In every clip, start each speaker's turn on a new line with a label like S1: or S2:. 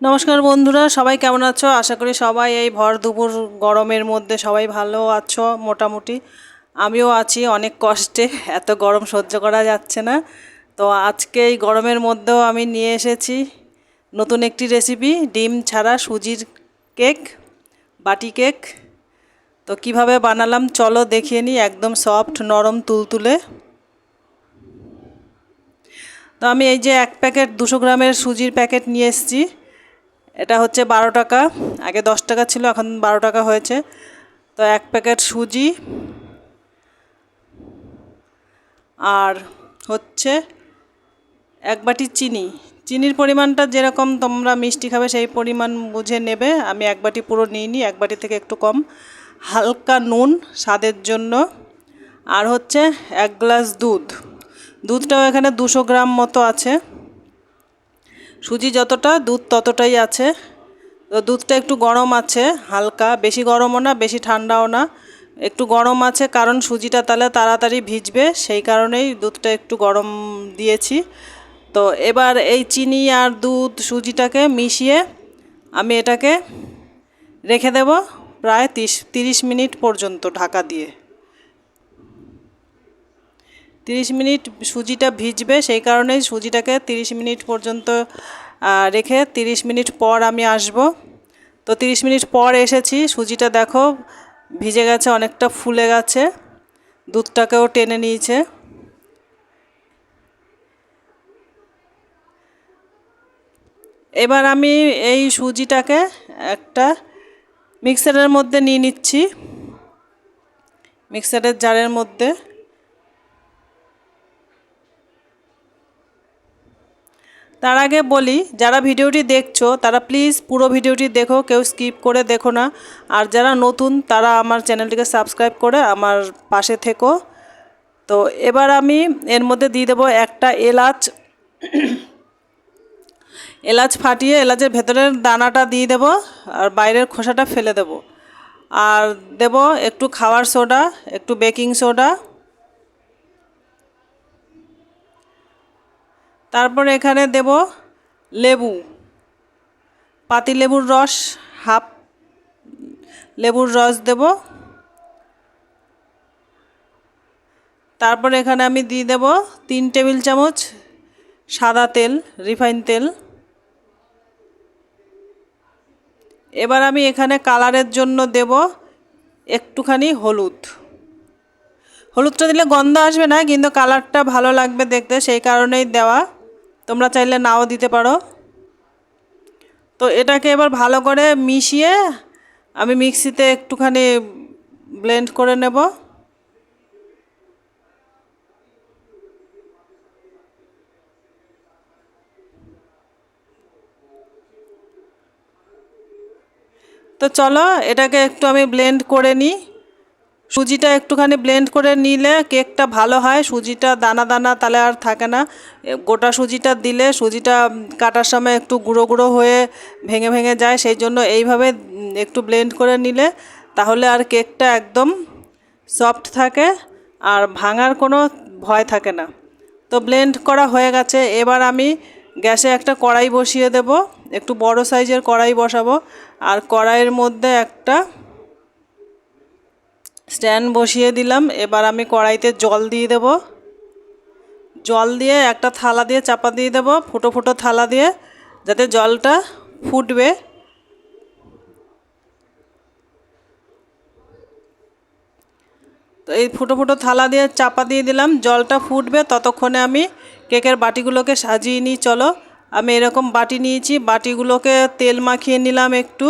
S1: নমস্কার বন্ধুরা, সবাই কেমন আছো? আশা করি সবাই এই ভর দুপুর গরমের মধ্যে সবাই ভালো আছো মোটামুটি। আমিও আছি, অনেক কষ্টে, এত গরম সহ্য করা যাচ্ছে না। তো আজকে এই গরমের মধ্যেও আমি নিয়ে এসেছি নতুন একটি রেসিপি ডিম ছাড়া সুজির কেক, বাটি কেক। তো কীভাবে বানালাম চলো দেখিয়ে নিই, একদম সফট নরম, তুলতুলে। তো আমি এই যে এক প্যাকেট দুশো গ্রামের সুজির প্যাকেট নিয়ে এসেছি। এটা হচ্ছে বারো টাকা। আগে দশ টাকা ছিল, এখন বারো টাকা হয়েছে। তো এক প্যাকেট সুজি। আর হচ্ছে এক বাটি চিনি। চিনির পরিমাণটা যেরকম তোমরা মিষ্টি খাবে, সেই পরিমাণ বুঝে নেবে। আমি এক বাটি পুরো নিইনি, এক বাটি থেকে একটু কম। হালকা নুন স্বাদের জন্য। আর হচ্ছে এক গ্লাস দুধ। দুধটাও এখানে দুশো গ্রাম মতো আছে। সুজি যতটা, দুধ ততটাই আছে। তো দুধটা একটু গরম আছে, হালকা। বেশি গরমও না, বেশি ঠান্ডাও না। একটু গরম আছে কারণ সুজিটা তাহলে তাড়াতাড়ি ভিজবে, সেই কারণেই দুধটা একটু গরম দিয়েছি। তো এবার এই চিনি আর দুধ সুজিটাকে মিশিয়ে আমি এটাকে রেখে দেব প্রায় তিরিশ মিনিট পর্যন্ত ঢাকা দিয়ে। তিরিশ মিনিট সুজিটা ভিজবে, সেই কারণেই সুজিটাকে তিরিশ মিনিট পর্যন্ত রেখে তিরিশ মিনিট পর আমি আসব। তো তিরিশ মিনিট পর এসেছি, সুজিটা দেখো ভিজে গেছে, অনেকটা ফুলে গেছে, দুধটাকেও টেনে নিয়েছে। এবার আমি এই সুজিটাকে একটা মিক্সারের মধ্যে নিয়ে নিচ্ছি, মিক্সারের জারের মধ্যে। তার আগে বলি, যারা ভিডিওটি দেখছ, তারা প্লিজ পুরো ভিডিওটি দেখো, কেউ স্কিপ করে দেখো না। আর যারা নতুন, তারা আমার চ্যানেলটিকে সাবস্ক্রাইব করে আমার পাশে থেকো। তো এবার আমি এর মধ্যে দিয়ে দেবো একটা এলাচ। এলাচ ফাটিয়ে এলাচের ভেতরের দানাটা দিয়ে দেব, আর বাইরের খোসাটা ফেলে দেব। আর দেব একটু খাওয়ার সোডা, একটু বেকিং সোডা তারপর এখানে দেব লেবু, পাতি লেবুর রস হাফ, লেবুর রস দেব। তারপর এখানে আমি দিয়ে দেব তিন টেবিল চামচ সাদা তেল, রিফাইন তেল। এবার আমি এখানে কালারের জন্য দেব একটুখানি হলুদ। হলুদটা দিলে গন্ধ আসবে না, কিন্তু কালারটা ভালো লাগবে দেখতে, সেই কারণেই দেওয়া। তোমরা চাইলে নাও দিতে পারো। তো এটাকে এবার ভালো করে মিশিয়ে আমি মিক্সিতে একটুখানি ব্লেন্ড করে নেব। তো চলো এটাকে একটু আমি ব্লেন্ড করে নিই। সুজিটা একটুখানি ব্লেন্ড করে নিলে কেকটা ভালো হয়। সুজিটা দানা দানা তাহলে আর থাকে না। গোটা সুজিটা দিলে সুজিটা কাটার সময় একটু গুঁড়ো গুঁড়ো হয়ে ভেঙে ভেঙে যায়। সেই জন্য এইভাবে একটু ব্লেন্ড করে নিলে তাহলে আর কেকটা একদম সফট থাকে আর ভাঙার কোনো ভয় থাকে না। তো ব্লেন্ড করা হয়ে গেছে। এবার আমি গ্যাসে একটা কড়াই বসিয়ে দেব। একটু বড় সাইজের কড়াই বসাবো। আর কড়াইয়ের মধ্যে একটা স্ট্যান্ড বসিয়ে দিলাম। এবার আমি কড়াইতে জল দিয়ে দেব। জল দিয়ে একটা থালা দিয়ে চাপা দিয়ে দেব, ফুটো ফুটো থালা দিয়ে, যাতে জলটা ফুটবে। তো এই ফুটো ফুটো থালা দিয়ে চাপা দিয়ে দিলাম, জলটা ফুটবে। ততক্ষণে আমি কেকের বাটিগুলোকে সাজিয়ে নিই, চলো। আমি এরকম বাটি নিয়েছি, বাটিগুলোকে তেল মাখিয়ে নিলাম একটু।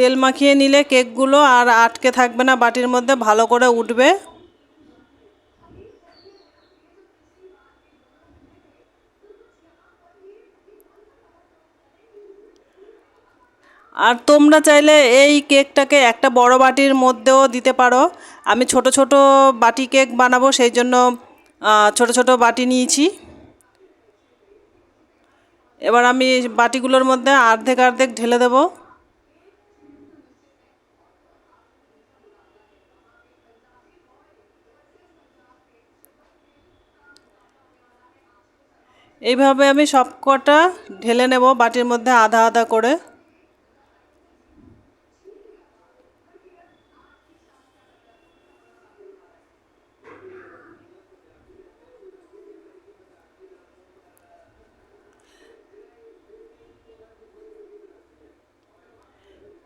S1: তেল মাখিয়ে নিলে কেকগুলো আর আটকে থাকবে না, বাটির মধ্যে ভালো করে উঠবে। আর তোমরা চাইলে এই কেকটাকে একটা বড় বাটির মধ্যেও দিতে পারো। আমি ছোট ছোট বাটি কেক বানাবো, সেই জন্য ছোট ছোট বাটি নিয়েছি। এবার আমি বাটিগুলোর মধ্যে অর্ধেক অর্ধেক ঢেলে দেবো। এইভাবে আমি সব কটা ঢেলে নেব বাটির মধ্যে আধা আধা করে।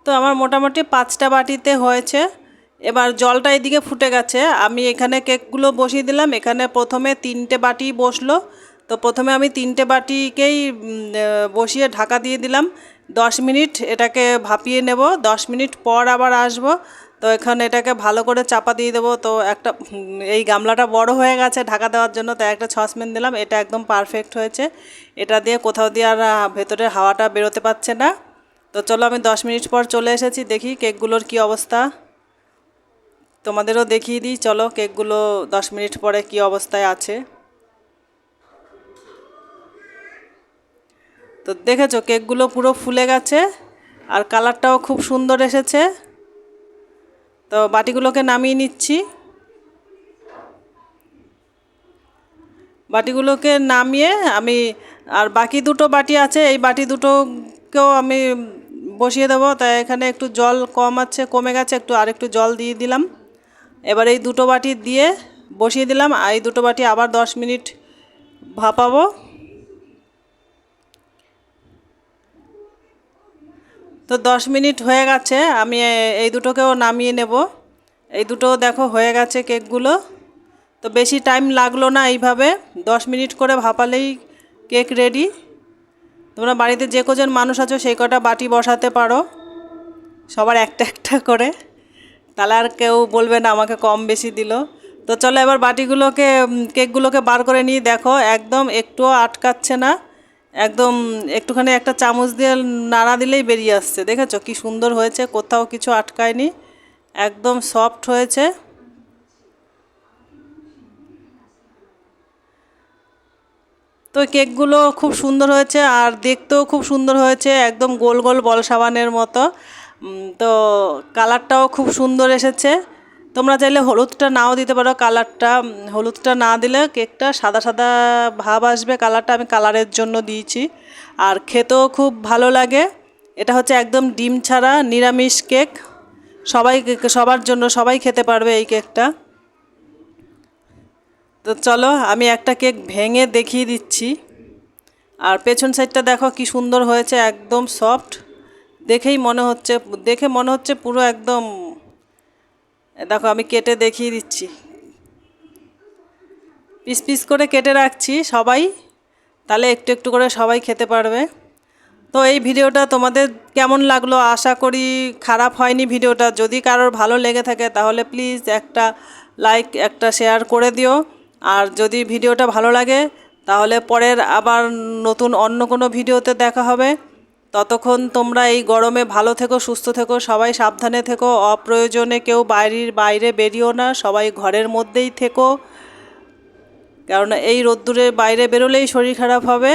S1: তো আমার মোটামুটি পাঁচটা বাটিতে হয়েছে। এবার জলটা এদিকে ফুটে গেছে। আমি এখানে কেকগুলো বসিয়ে দিলাম। এখানে প্রথমে তিনটে বাটি বসল। তো প্রথমে আমি তিনটে বাটিকেই বসিয়ে ঢাকা দিয়ে দিলাম। দশ মিনিট এটাকে ভাপিয়ে নেব। দশ মিনিট পর আবার আসব। তো এখানে এটাকে ভালো করে চাপা দিয়ে দেবো। তো একটা এই গামলাটা বড় হয়ে গেছে ঢাকা দেওয়ার জন্য, তাই একটা সসপ্যান দিলাম। এটা একদম পারফেক্ট হয়েছে। এটা দিয়ে কোথাও দিয়ে আর ভেতরের হাওয়াটা বেরোতে পারছে না। তো চলো আমি দশ মিনিট পর চলে এসেছি, দেখি কেকগুলোর কি অবস্থা। তোমাদেরও দেখিয়ে দিই, চলো কেকগুলো দশ মিনিট পরে কি অবস্থায় আছে। তো দেখেছ কেকগুলো পুরো ফুলে গেছে আর কালারটাও খুব সুন্দর এসেছে। তো বাটিগুলোকে নামিয়ে নিচ্ছি। বাটিগুলোকে নামিয়ে আমি আর বাকি দুটো বাটি আছে, এই বাটি দুটোকেও আমি বসিয়ে দেবো। তাই এখানে একটু জল কম আছে, কমে গেছে, একটু আর একটু জল দিয়ে দিলাম। এবার এই দুটো বাটি দিয়ে বসিয়ে দিলাম। আর এই দুটো বাটি আবার দশ মিনিট ভাপাবো। তো দশ মিনিট হয়ে গেছে, আমি এই দুটোকেও নামিয়ে নেব। এই দুটো দেখো হয়ে গেছে কেকগুলো। তো বেশি টাইম লাগল না এইভাবে, দশ মিনিট করে ভাপালেই কেক রেডি। তোমরা বাড়িতে যে কজন মানুষ আছো সেই কটা বাটি বসাতে পারো। সবার একটা একটা করে। তাহলে আর কেউ বলবে না, আমাকে কম বেশি দিল। তো চলো এবার বাটিগুলোকে কেকগুলোকে বার করে নিয়ে দেখো, একদম একটুও আটকাচ্ছে না। একদম একটুখানি একটা চামচ দিয়ে নাড়া দিলেই বেরিয়ে আসছে। দেখেছ? কি সুন্দর হয়েছে, কোথাও কিছু আটকায়নি। একদম সফট হয়েছে। তো কেকগুলো খুব সুন্দর হয়েছে আর দেখতেও খুব সুন্দর হয়েছে, একদম গোল গোল বল সাবানের মতো। তো কালারটাও খুব সুন্দর এসেছে। তোমরা চাইলে হলুদটা নাও দিতে পারো, কালারটা হলুদটা না দিলে কেকটা সাদা সাদা ভাব আসবে, কালারটা আমি কালারের জন্য দিয়েছি। আর খেতেও খুব ভালো লাগে। এটা হচ্ছে একদম ডিম ছাড়া নিরামিষ কেক। সবাই সবার জন্য সবাই খেতে পারবে এই কেকটা। তো চলো, আমি একটা কেক ভেঙে দেখিয়ে দিচ্ছি। আর পেছন সাইডটা দেখো কি সুন্দর হয়েছে, একদম সফট। দেখেই মনে হচ্ছে, দেখে মনে হচ্ছে পুরো একদম দেখো, আমি কেটে দেখিয়ে দিচ্ছি। পিস পিস করে কেটে রাখছি সবাই। তাহলে একটু একটু করে সবাই খেতে পারবে। তো এই ভিডিওটা তোমাদের কেমন লাগল? আশা করি খারাপ হয়নি ভিডিওটা। যদি কারোর ভালো লেগে থাকে, তাহলে প্লিজ একটা লাইক, একটা শেয়ার করে দিও। আর যদি ভিডিওটা ভালো লাগে, তাহলে পরের আবার নতুন অন্য কোনো ভিডিওতে দেখা হবে। ততক্ষণ তোমরা এই গরমে ভালো থেকো, সুস্থ থেকো, সবাই সাবধানে থেকো, অপ্রয়োজনে কেউ বাইরের বাইরে বেরিও না, সবাই ঘরের মধ্যেই থেকো। কারণ এই রোদ্দুরে বাইরে বেরোলেই শরীর খারাপ হবে,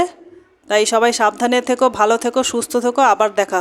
S1: তাই সবাই সাবধানে থেকো, ভালো থেকো, সুস্থ থেকো, আবার দেখা